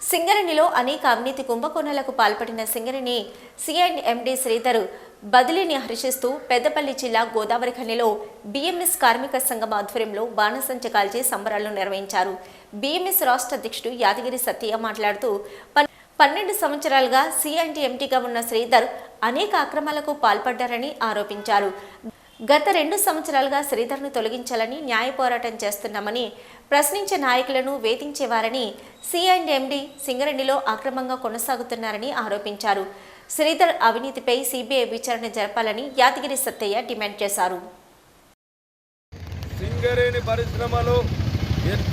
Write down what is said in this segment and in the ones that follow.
సింగరేణిలో అనేక అవినీతి కుంభకోణాలకు పాల్పడిన సింగరేణి సిఐఎండి ఎండి శ్రీధర్ బదిలీని హర్షిస్తూ పెద్దపల్లి జిల్లా గోదావరి ఖనిలో బీఎంఎస్ కార్మిక సంఘం ఆధ్వర్యంలో బాణసంచ కాల్చి సంబరాలు నిర్వహించారు. బీఎంఎస్ రాష్ట్ర అధ్యక్షుడు యాదగిరి సత్య మాట్లాడుతూ "పన్- పన్నెండు సంవత్సరాలుగా సిఎండి ఎంటీగా ఉన్న శ్రీధర్ అనేక అక్రమాలకు పాల్పడ్డారని ఆరోపించారు. గత రెండు సంవత్సరాలుగా శ్రీధర్ను తొలగించాలని న్యాయ పోరాటం చేస్తున్నామని ప్రశ్నించే నాయకులను వేధించేవారని సి అండ్ ఎండి సింగరేణిలో అక్రమంగా కొనసాగుతున్నారని ఆరోపించారు. శ్రీధర్ అవినీతిపై సిబిఐ విచారణ జరపాలని యాదగిరి సత్తయ్య డిమాండ్ చేశారు. సింగరేణి పరిశ్రమలో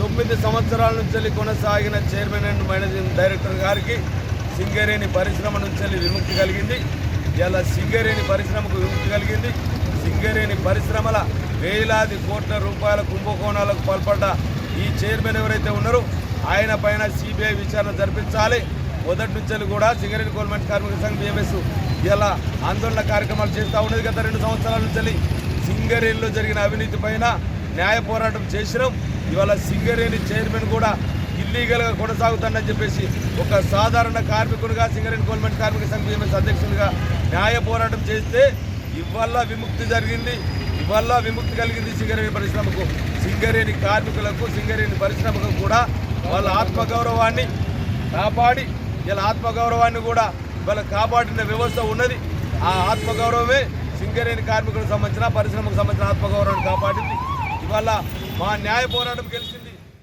తొమ్మిది సంవత్సరాల నుంచి కొనసాగిన చైర్మన్ అండ్ మేనేజింగ్ డైరెక్టర్ గారికి సింగరేణి పరిశ్రమ నుంచి విముక్తి కలిగింది. ఇలా సింగరేణి పరిశ్రమకు విముక్తి కలిగింది. సింగరేణి పరిశ్రమల వేలాది కోట్ల రూపాయల కుంభకోణాలకు పాల్పడ్డ ఈ చైర్మన్ ఎవరైతే ఉన్నారో ఆయన పైన సిబిఐ విచారణ జరిపించాలి. మొదటి నుంచి కూడా సింగరేణి గవర్నమెంట్ కార్మిక సంఘం బిఎంఎస్ ఇలా ఆందోళన కార్యక్రమాలు చేస్తూ ఉన్నది గత రెండు సంవత్సరాల నుంచి సింగరేణిలో జరిగిన అవినీతి పైన న్యాయ పోరాటం చేసినాం. ఇవాళ సింగరేణి చైర్మన్ కూడా ఇల్లీగల్గా కొనసాగుతుందని చెప్పేసి ఒక సాధారణ కార్మికుడిగా సింగరేణి గవర్నమెంట్ కార్మిక సంఘ బిఎంఎస్ అధ్యక్షునిగా న్యాయ పోరాటం చేస్తే ఇవాళ విముక్తి జరిగింది ఇవాళ విముక్తి కలిగింది సింగరేణి పరిశ్రమకు. సింగరేణి కార్మికులకు సింగరేణి పరిశ్రమకు కూడా వాళ్ళ ఆత్మగౌరవాన్ని కాపాడి ఇలా ఆత్మగౌరవాన్ని కూడా వాళ్ళ కాపాడిన వ్యవస్థ ఉన్నది. ఆ ఆత్మగౌరవమే సింగరేణి కార్మికులకు సంబంధించిన పరిశ్రమకు సంబంధించిన ఆత్మగౌరవాన్ని కాపాడింది. ఇవాళ మా న్యాయ పోరాటం గెలిచింది.